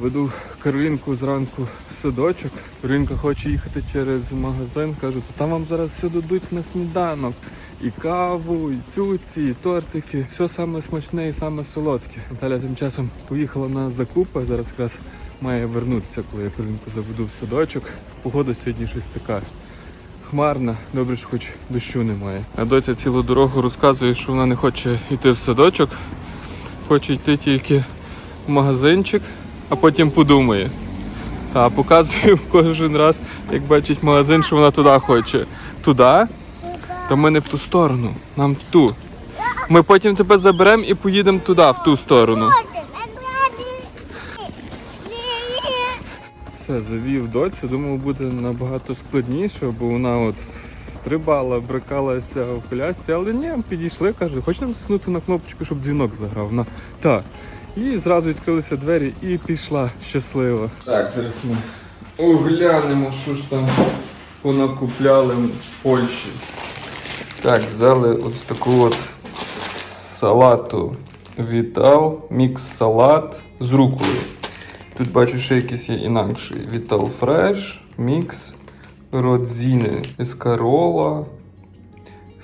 Веду Каролінку зранку в садочок. Каролінка хоче їхати через магазин. Кажу, то там вам зараз все дадуть на сніданок. І каву, і цуці, і тортики. Все саме смачне і саме солодке. Наталя тим часом поїхала на закупи. Зараз якраз має вернутися, коли я Каролінку заведу в садочок. Погода сьогодні щось така хмарна, добре, що хоч дощу немає. А доця цілу дорогу розказує, що вона не хоче йти в садочок, хоче йти тільки в магазинчик, а потім подумає. Та показую кожен раз, як бачить магазин, що вона туди хоче. Туди? То ми не в ту сторону, нам ту. Ми потім тебе заберемо і поїдемо туди, в ту сторону. Все, завів доцю, думав, буде набагато складніше, бо вона от стрибала, брикалася в колясці, але ні, підійшли, каже, хоч нам тиснути на кнопочку, щоб дзвінок заграв. Вона так. І зразу відкрилися двері і пішла щасливо. Так, зараз ми оглянемо, що ж там понакупляли в Польщі. Так, взяли ось таку от салату Вітал, мікс салат з рукою. Тут бачу, ще якийсь є інакший. Vital Fresh, Mix, Родзіни, Ескарола,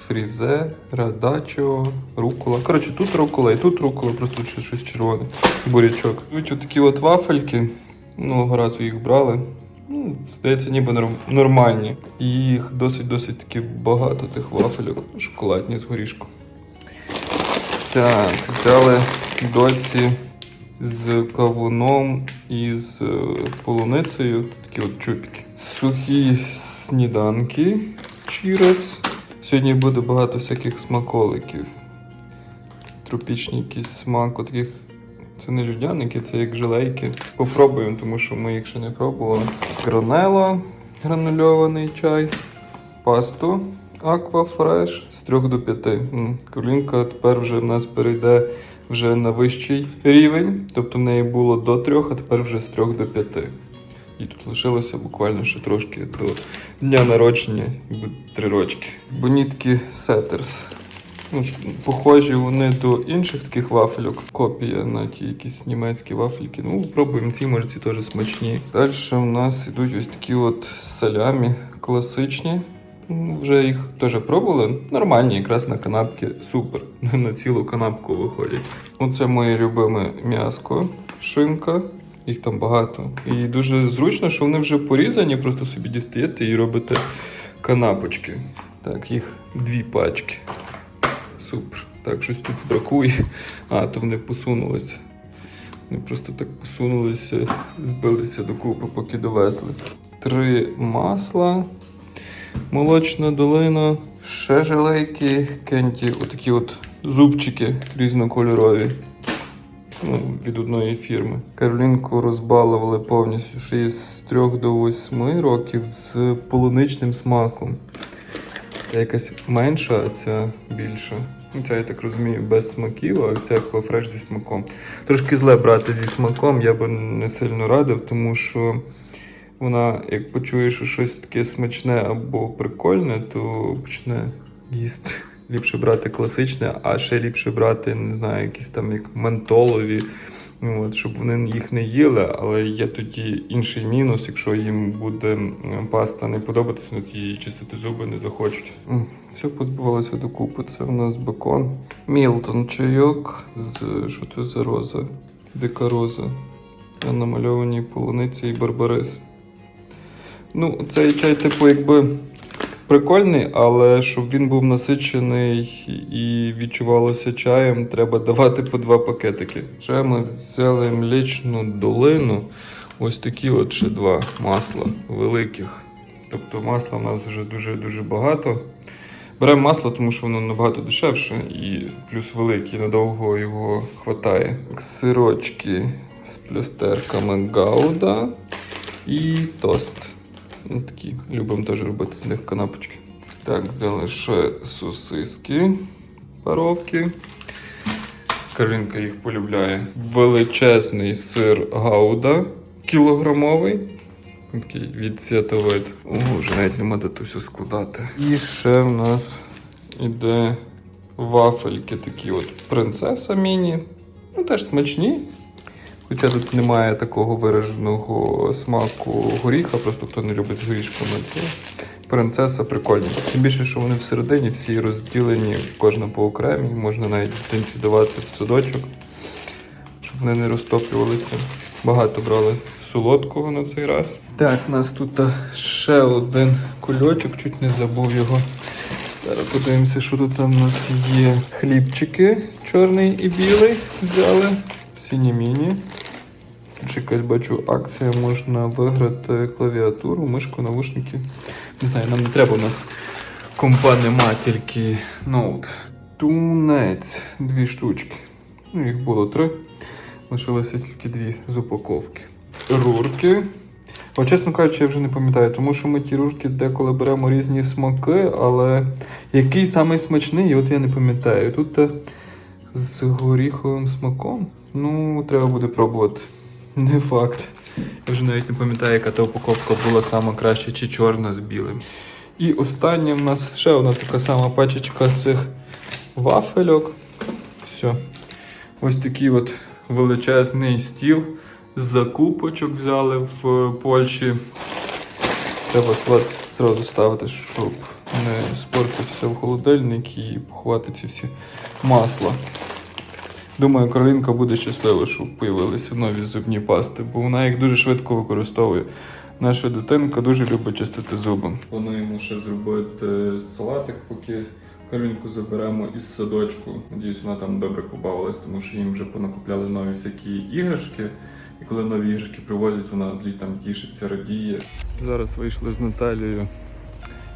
Фрізе, Радачо, рукола. Коротше, тут рукола і тут рукола, просто щось червоне. Бурячок. Тут такі от вафельки. Минулого разу їх брали. Ну, здається, ніби нормальні. Їх досить-досить таки багато тих вафельок. Шоколадні з горішком. Так, взяли доці з кавуном і з е, полуницею. Такі от чупики. Сухі сніданки через. Сьогодні буде багато всяких смаколиків. Тропічний якийсь смак, от таких. Це не людяники, це як желейки. Попробуємо, тому що ми їх ще не пробували. Гранело, гранульований чай, пасту Aquafresh з 3 до 5. М, Каролінка тепер вже в нас перейде вже на вищий рівень. Тобто в неї було до 3, а тепер вже з 3 до 5. І тут лишилося буквально ще трошки до дня народження, 3 рочки. Бонітки Setters. Ну, похожі вони до інших таких вафельок. Копія на ті якісь німецькі вафельки. Ну, пробуємо ці, може ці теж смачні. Далі у нас йдуть ось такі от салямі класичні. Ну, Вже їх теж пробували. Нормальні, якраз на канапки супер. На цілу канапку виходять. Оце моє любиме м'яско, шинка. Їх там багато. І дуже зручно, що вони вже порізані, просто собі дістаєте і робите канапочки. Так, їх дві пачки. Супер. Так, щось тут бракує. А, то вони посунулися. Вони просто так посунулися, збилися докупи, поки довезли. Три масла, молочна долина, ще желейки, кенті, отакі от зубчики різнокольорові. Ну, від одної фірми. Каролінку розбалували повністю ще є з 3 до 8 років з полуничним смаком. Ця якась менша, а ця більша. Ну, Ця, я так розумію, без смаків, а ця аквафреш зі смаком. Трошки зле брати зі смаком, я би не сильно радив, тому що вона, як почує, що щось таке смачне або прикольне, то почне їсти. Ліпше брати класичне, а ще ліпше брати, не знаю, якісь там як ментолові. От, щоб вони їх не їли, але є тоді інший мінус, якщо їм буде паста не подобатися, вони тоді чистити зуби не захочуть. Все позбувалося докупи. Це в нас бекон. Мілтон чайок з що це за роза? Дика роза. На намальованій полуниці і барбарис. Ну, цей чай, типу, якби прикольний, але щоб він був насичений і відчувалося чаєм, треба давати по два пакетики. Ще ми взяли млічну долину. Ось такі от ще два масла великих. Тобто масла в нас вже дуже-дуже багато. Беремо масло, тому що воно набагато дешевше і плюс велике, надовго його хватає. Сирочки з плюстерками Гауда і тост. Ну, такі, любимо теж робити з них канапочки. Так, ще сосиски, паровки. Каринка їх полюбляє. Величезний сир Гауда кілограмовий. Такий відсвятовид. Ого, вже навіть нема де все складати. І ще в нас іде вафельки такі от принцеса міні. Ну, теж смачні. Хоча тут немає такого вираженого смаку горіха, просто хто не любить з горішками, то принцеса прикольні. Тим більше, що вони всередині всі розділені, кожна по окремій, можна навіть дитинці давати в садочок, щоб вони не розтоплювалися. Багато брали солодкого на цей раз. Так, у нас тут ще один кульочок, чуть не забув його. Зараз подивимося, що тут там у нас є. Хлібчики чорний і білий взяли. Сіні-міні. Тут якась бачу акція, можна виграти клавіатуру, мишку, навушники. Не знаю, нам не треба, у нас компа нема, тільки ноут. Тунець, дві штучки. Ну, їх було три. Лишилося тільки дві з упаковки. Рурки. О, чесно кажучи, я вже не пам'ятаю, тому що ми ті ружки деколи беремо різні смаки, але який самий смачний, от я не пам'ятаю. Тут з горіховим смаком. Ну, треба буде пробувати. Не факт. Я вже навіть не пам'ятаю, яка та упаковка була сама краща, чи чорна з білим. І останнє в нас ще одна така сама пачечка цих вафельок. Все. Ось такий от величезний стіл закупочок взяли в Польщі. Треба склад зразу ставити, щоб не спортився в холодильник і поховати ці всі масла. Думаю, Каролінка буде щаслива, що появилися нові зубні пасти, бо вона їх дуже швидко використовує. Наша дитинка дуже любить чистити зуби. Плануємо ще зробити салатик, поки Каролінку заберемо із садочку. Надіюсь, вона там добре побавилась, тому що їм вже понакупляли нові всякі іграшки. І коли нові іграшки привозять, вона злі там тішиться, радіє. Зараз вийшли з Наталією.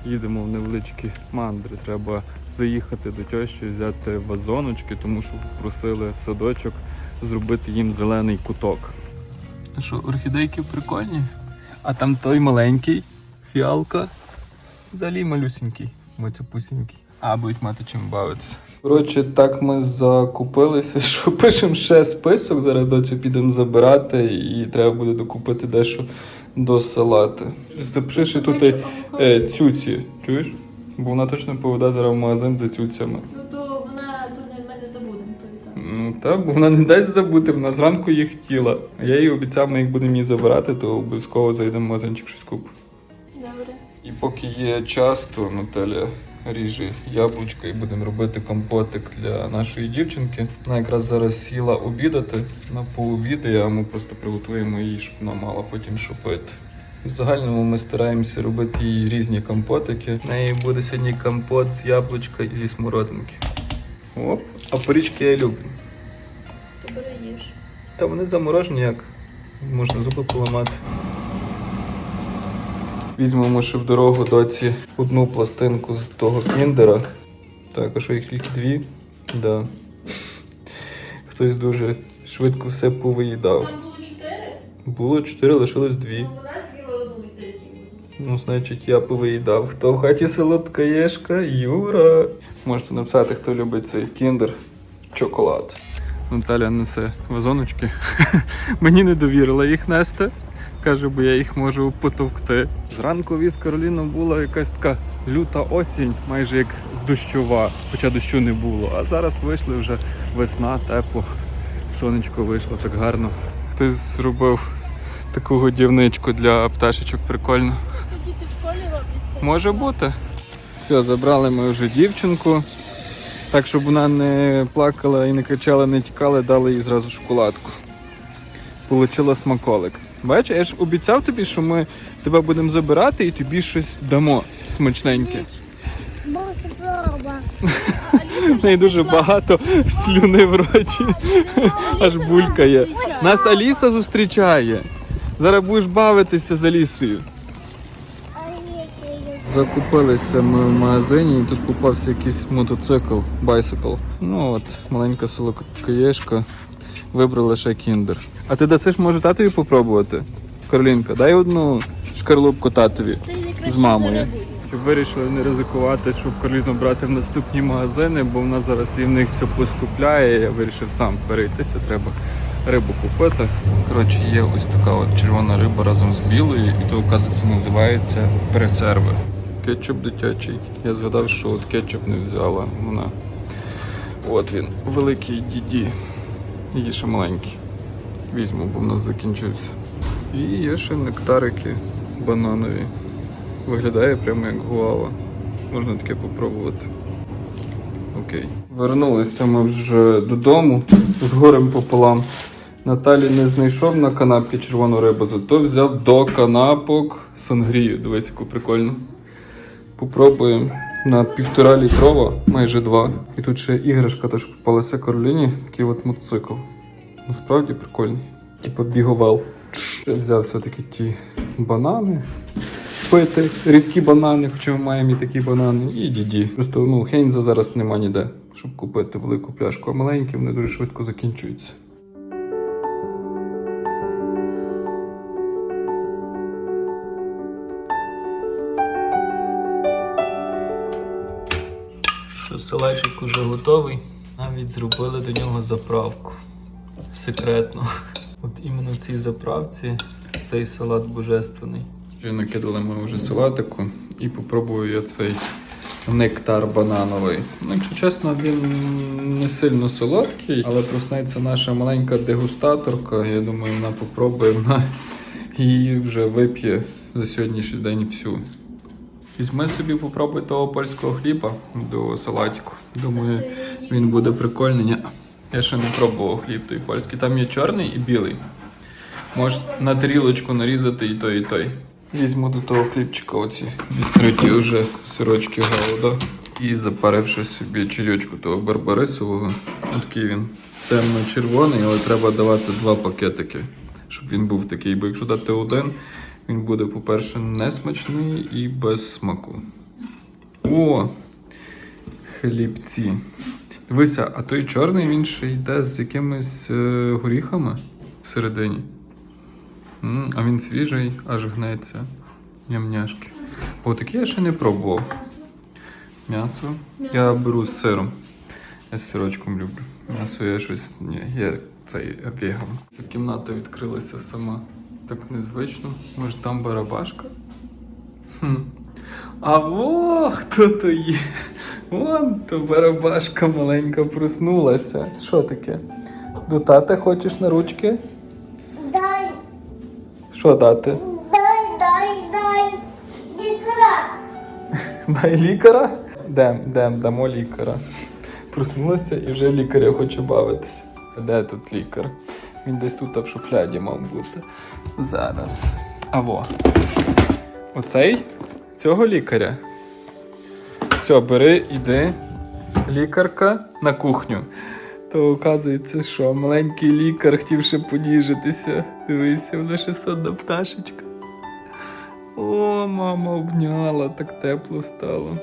Їдемо в невеличкі мандри. Треба заїхати до тещі, взяти вазоночки, тому що попросили в садочок зробити їм зелений куток. Що, орхідейки прикольні? А там той маленький, фіалка. Взагалі малюсенький, моцюпусінький. А, будуть мати чим бавитися. Коротше, так ми закупилися, що пишемо ще список. Зараз доцю підемо забирати і треба буде докупити дещо до салати. Запиши тут е, цюці, чуєш? Бо вона точно поведе зараз в магазин за цюцями. Ну то вона то не ми не забудемо, то так. Ну так, бо вона не дасть забути, вона зранку їх хотіла. А я їй обіцяв, ми їх будемо її забирати, то обов'язково зайдемо в магазинчик щось куп. Добре. І поки є час, то Наталя ріже яблучко і будемо робити компотик для нашої дівчинки. Вона якраз зараз сіла обідати на пообіди, а ми просто приготуємо її, щоб вона мала потім що пити. В загальному ми стараємося робити їй різні компотики. В неї буде сьогодні компот з яблучка і зі смородинки. Оп, а порічки я люблю. То бери їж. Та вони заморожені як. Можна зуби поламати. Візьмемо ще в дорогу доці одну пластинку з того кіндера. Так, а що їх тільки дві? Да. Хтось дуже швидко все повиїдав. Там було чотири, Було чотири, лишилось дві. ну вона з'їла одну і ти. Ну, значить, я повиїдав. Хто в хаті солодкаєшка? Юра. Можете написати, хто любить цей кіндер чоколад. Наталя несе вазоночки. Мені не довірила їх нести. Каже, бо я їх можу потовкти. Зранку віз Кароліна була якась така люта осінь, майже як з дощова, хоча дощу не було. А зараз вийшли вже весна, тепло, сонечко вийшло так гарно. Хтось зробив таку годівничку для пташечок, прикольно. Діти в школі роблять. Може бути. Все, забрали ми вже дівчинку. Так, щоб вона не плакала і не кричала, не тікала, дали їй зразу шоколадку. Получила смаколик. Бачиш, я ж обіцяв тобі, що ми тебе будемо забирати і тобі щось дамо смачненьке. В неї дуже багато слюни в роті. Аж булькає. Нас Аліса зустрічає. Зараз будеш бавитися з Алісою. Закупилися ми в магазині і тут попався якийсь мотоцикл, байсикл. Ну от, маленька солокаєшка. Вибрали ще кіндер. А ти дасиш, може, татові попробувати? Каролінка, дай одну шкарлупку татові з мамою. Щоб вирішили не ризикувати, щоб Кароліну брати в наступні магазини, бо вона зараз і в них все поскупляє. Я вирішив сам перейтися, треба рибу купити. Коротше, є ось така от червона риба разом з білою, і то, оказується, називається пресерви. Кетчуп дитячий. Я згадав, що от кетчуп не взяла вона. От він, великий діді. Її ще маленький. Візьму, бо в нас закінчився. І є ще нектарики бананові. Виглядає прямо як гуава. Можна таке попробувати. Окей. Вернулися ми вже додому з горем пополам. Наталі не знайшов на канапці червону рибу, зато взяв до канапок сангрію. Дивись, яку прикольну. Попробуємо на півтора літрова, майже два. І тут ще іграшка теж попалася Кароліні, такий от мотоцикл. Насправді прикольний. Типа біговел. Я взяв все-таки ті банани. Пити рідкі банани, хоча ми маємо і такі банани, і діді. Просто ну, Хейнза зараз нема ніде, щоб купити велику пляшку, а маленькі вони дуже швидко закінчуються. Салатик уже готовий. Навіть зробили до нього заправку. Секретно. От іменно в цій заправці цей салат божественний. Вже накидали ми вже салатику і попробую я цей нектар банановий. Ну, якщо чесно, він не сильно солодкий, але проснеться наша маленька дегустаторка. Я думаю, вона попробує вона і вже вип'є за сьогоднішній день всю. Візьми собі попробуй того польського хліба до салатику. Думаю, він буде прикольний. Ні, Я ще не пробував хліб той польський. Там є чорний і білий. Можеш на тарілочку нарізати і той, і той. Візьму до того хлібчика оці відкриті вже сирочки гауда. І запаривши собі чайочку того барбарисового. Такий він темно-червоний, але треба давати два пакетики, щоб він був такий. Бо якщо дати один, він буде, по-перше, несмачний і без смаку. О! Хлібці. Дивися, а той чорний він ще йде з якимись е, горіхами всередині. М, а він свіжий, аж гнеться. Нямняшки. О, такі я ще не пробував. М'ясо. Я беру з сиром. Я з сирочком люблю. М'ясо я щось. Ні, я цей веган. Ця кімната відкрилася сама. Так незвично. Може там барабашка? Хм. А во, хто то є? Вон то барабашка маленька проснулася. Що таке? До тата хочеш на ручки? Дай, Що дати? дай, дай, дай. Ікра. Дай лікаря? Дем, дем, дамо лікаря. Проснулася і вже лікаря хоче бавитися. Де тут лікар? Він десь тут в шуфляді мав бути. Зараз. Аво. Оцей? Цього лікаря. Все, бери, іди. Лікарка на кухню. То оказується, що маленький лікар хотів ще поніжитися. Дивися, вона ще сонна пташечка. О, мама обняла, так тепло стало.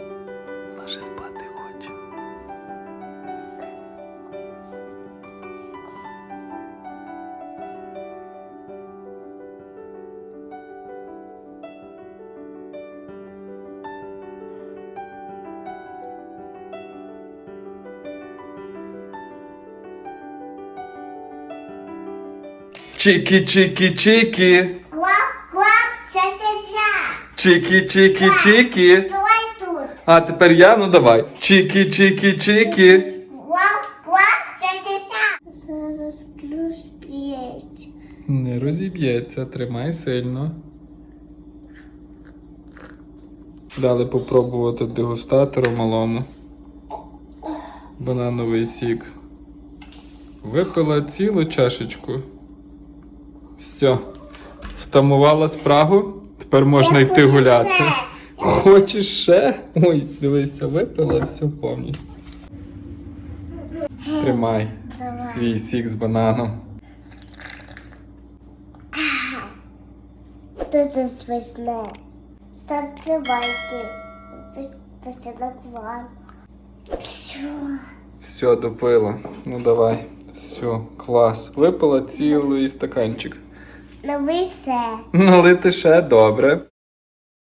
Чики, чики, чики. Квак, квак, це сестра. Чики, чики, чики. Давай тут. А тепер я, ну давай. Чики, чики, чики. Квак, квак, це сестра. Зараз розп'єсть. Не розіб'ється, тримай сильно. Дали попробувати дегустатору малому. Банановий сік. Випила цілу чашечку. Все. Втамувала спрагу. Тепер можна Я йти хочу гуляти. ще. Хочеш ще? Ой, дивися, випила все повністю. Тримай свій сік з бананом. Дуже смачне. Ставте лайки. На канал. Все. Все, допила. Ну давай. Все, клас. Випила цілий стаканчик. На все. Налити ще добре.